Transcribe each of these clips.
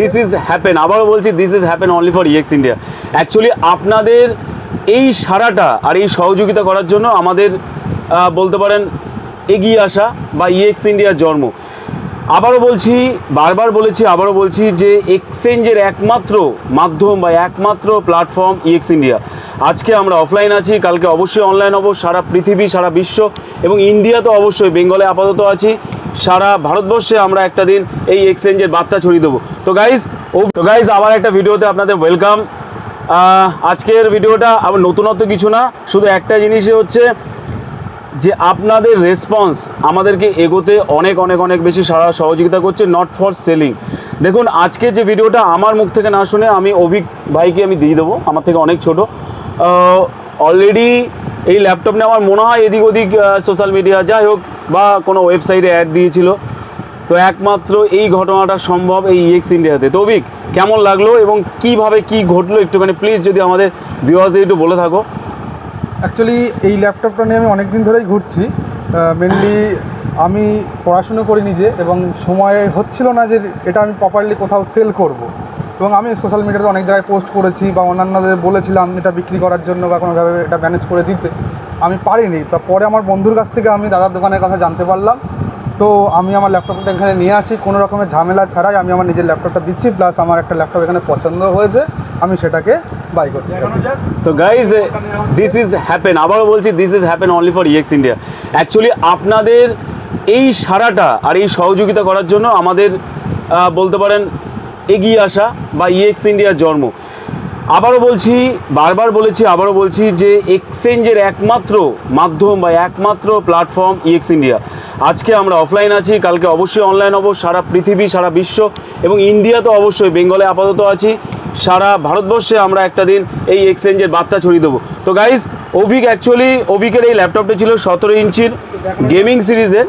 This is happen আবারও বলছি this is happen only for ইয়েক্স India actually আপনাদের এই সারাটা আর এই সহযোগিতা করার জন্য আমাদের বলতে পারেন, এগিয়ে আসা বা ইএক্স ইন্ডিয়ার জন্ম। আবারও বলছি, বারবার বলেছি, আবারও বলছি যে এক্সচেঞ্জের একমাত্র মাধ্যম বা একমাত্র প্ল্যাটফর্ম ইএক্স ইন্ডিয়া আজকে আমরা অফলাইন আছি, কালকে অবশ্যই অনলাইন হব, সারা পৃথিবী, সারা বিশ্ব এবং ইন্ডিয়া তো অবশ্যই বেঙ্গলে আপাতত আছি। সারা ভারতবর্ষে আমরা একটা দিন এই এক্সচেঞ্জের বার্তা ছড়িয়ে দেবো। তো গাইজ ও তো গাইজ আবার একটা ভিডিওতে আপনাদের ওয়েলকাম আজকের ভিডিওটা আবার নতুনত্ব কিছু না, শুধু একটা জিনিসই হচ্ছে যে আপনাদের রেসপন্স আমাদেরকে এগোতে অনেক অনেক অনেক বেশি সারা সহযোগিতা করছে নট ফর সেলিং দেখুন, আজকে যে ভিডিওটা আমার মুখ থেকে না শুনে আমি অভিক ভাইকে আমি দিয়ে দেবো, আমার থেকে অনেক ছোট। অলরেডি এই ল্যাপটপ নিয়ে আমার মনে হয় এদিক ওদিক সোশ্যাল মিডিয়া যাই হোক বা কোনো ওয়েবসাইটে অ্যাড দিয়েছিল। তো একমাত্র এই ঘটনাটা সম্ভব এই ইএক্স ইন্ডিয়াতে তো অভিক কেমন লাগল এবং কীভাবে কি ঘটলো একটুখানি প্লিজ যদি আমাদের ভিউয়ার্সদের একটু বলে থাকো। অ্যাকচুয়ালি এই ল্যাপটপটা নিয়ে আমি অনেক দিন ধরেই ঘুরছি। মেনলি আমি পড়াশুনো করি নিজে এবং সময় হচ্ছিল না যে এটা আমি প্রপারলি কোথাও সেল করব। এবং আমি সোশ্যাল মিডিয়াতে অনেক জায়গায় পোস্ট করেছি বা অন্যান্যদের বলেছিলাম এটা বিক্রি করার জন্য বা কোনোভাবে এটা ম্যানেজ করে দিতে। পারিনি। তা পরে আমার বন্ধুর কাছ থেকে আমি দাদার দোকানের কথা জানতে পারলাম। তো আমি আমার ল্যাপটপটা এখানে নিয়ে আসি। কোনো রকমের ঝামেলা ছাড়াই আমি আমার নিজের ল্যাপটপটা দিচ্ছি। প্লাস আমার একটা ল্যাপটপ এখানে পছন্দ হয়েছে। আমি সেটাকে বাই করছি। তো গাইজ দিস ইজ হ্যাপেন আবারও বলছি this is happen only for ইয়েক্স India actually আপনাদের এই সারাটা আর এই সহযোগিতা করার জন্য আমাদের বলতে পারেন এগিয়ে আসা বা ইয়েক্স ইন্ডিয়ার জন্ম। আবারও বলছি, বারবার বলেছি, আবারও বলছি যে এক্সচেঞ্জের একমাত্র মাধ্যম বা একমাত্র প্ল্যাটফর্ম ইএক্স ইন্ডিয়া আজকে আমরা অফলাইন আছি, কালকে অবশ্যই অনলাইন হব, সারা পৃথিবী, সারা বিশ্ব এবং ইন্ডিয়া তো অবশ্যই বেঙ্গলে আপাতত আছি। সারা ভারতবর্ষে আমরা একটা দিন এই এক্সচেঞ্জের বার্তা ছড়িয়ে দেবো। তো গাইজ অভিক অ্যাকচুয়ালি অভিকের এই ল্যাপটপটা ছিল সতেরো ইঞ্চির গেমিং সিরিজের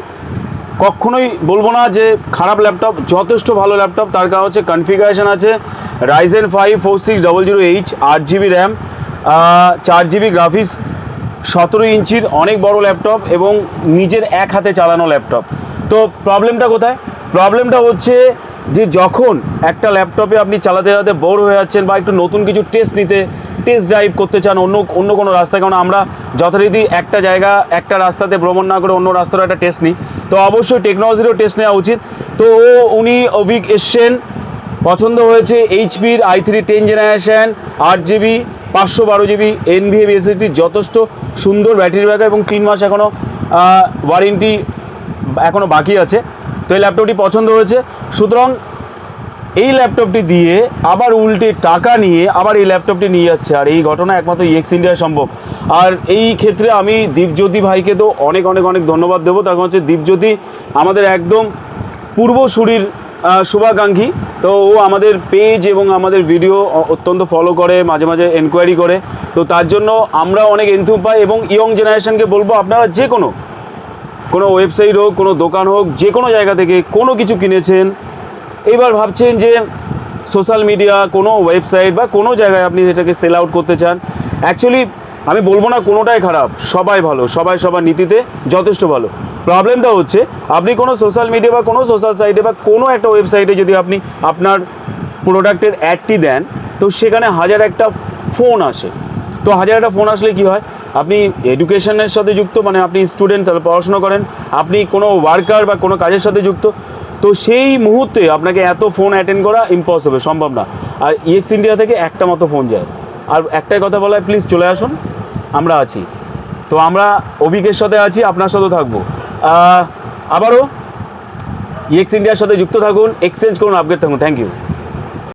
কখনোই বলব না যে খারাপ ল্যাপটপ যথেষ্ট ভালো ল্যাপটপ তার কারণ হচ্ছে কনফিগারেশন আছে। Ryzen five four six double zero H আট জিবি র্যাম চার জিবি গ্রাফিক্স সতেরো ইঞ্চির অনেক বড় ল্যাপটপ এবং নিজের এক হাতে চালানো ল্যাপটপ তো প্রবলেমটা কোথায়? প্রবলেমটা হচ্ছে যে যখন একটা ল্যাপটপে আপনি চালাতে চালাতে বোর হয়ে যাচ্ছেন বা একটু নতুন কিছু টেস্ট নিতে টেস্ট ড্রাইভ করতে চান অন্য অন্য কোনো রাস্তায়, কারণ আমরা যথারীতি একটা জায়গা, একটা রাস্তাতে ভ্রমণ না করে অন্য রাস্তার একটা টেস্ট নিই। তো অবশ্যই টেকনোলজিরও টেস্ট নেওয়া উচিত। তো উনি অভিক এসছেন পছন্দ হয়েছে এইচপির আই থ্রি টেন জেনারেশন, আট জিবি, পাঁচশো বারো জিবি এনভিএম এসএসডি যথেষ্ট সুন্দর ব্যাটারি ব্যাকআপ এবং তিন মাস এখনও ওয়ারেন্টি এখনও বাকি আছে। তো এই ল্যাপটপটি পছন্দ হয়েছে। সুতরাং এই ল্যাপটপটি দিয়ে আবার উল্টে টাকা নিয়ে আবার এই ল্যাপটপটি নিয়ে যাচ্ছে। আর এই ঘটনা একমাত্র ইএক্স ইন্ডিয়া সম্ভব। আর এই ক্ষেত্রে আমি দীপজ্যোতি ভাইকে তো অনেক অনেক অনেক ধন্যবাদ দেবো। তার কারণ হচ্ছে দীপজ্যোতি আমাদের একদম পূর্বসূরির শুভাকাঙ্ক্ষী। তো ও আমাদের পেজ এবং আমাদের ভিডিও অত্যন্ত ফলো করে, মাঝে মাঝে এনকোয়ারি করে। তো তার জন্য আমরা অনেক এনথু পাই এবং ইয়ং জেনারেশনকে বলব, আপনারা যে কোনো কোনো ওয়েবসাইট হোক, কোনো দোকান হোক যে কোনো জায়গা থেকে কোনো কিছু কিনেছেন, এবার ভাবছেন যে সোশ্যাল মিডিয়া কোনো ওয়েবসাইট বা কোনো জায়গায় আপনি সেটাকে সেল আউট করতে চান। অ্যাকচুয়ালি আমি বলব না কোনোটাই খারাপ, সবাই ভালো, সবাই সবার নীতিতে যথেষ্ট ভালো। প্রবলেমটা হচ্ছে, আপনি কোনো সোশ্যাল মিডিয়া বা কোনো সোশ্যাল সাইটে বা কোনো একটা ওয়েবসাইটে যদি আপনি আপনার প্রোডাক্টের অ্যাডটি দেন, তো সেখানে হাজার একটা ফোন আসে। তো হাজার একটা ফোন আসলে কি হয়? আপনি এডুকেশনের সাথে যুক্ত মানে আপনি স্টুডেন্ট তাহলে পড়াশোনা করেন, আপনি কোনো ওয়ার্কার বা কোনো কাজের সাথে যুক্ত, তো সেই মুহূর্তে আপনাকে এত ফোন অ্যাটেন্ড করা ইম্পসিবল সম্ভব না। আর ইএক্স ইন্ডিয়া থেকে একটা মতো ফোন যায়। আর একটাই কথা বলা প্লিজ চলে আসুন। আমরা আছি। তো আমরা অভিকের সাথে আছি, আপনার সাথেও থাকব। আবারও ইএক্স ইন্ডিয়ার সাথে যুক্ত থাকুন এক্সচেঞ্জ করুন আপগ্রেড থাকুন। Thank you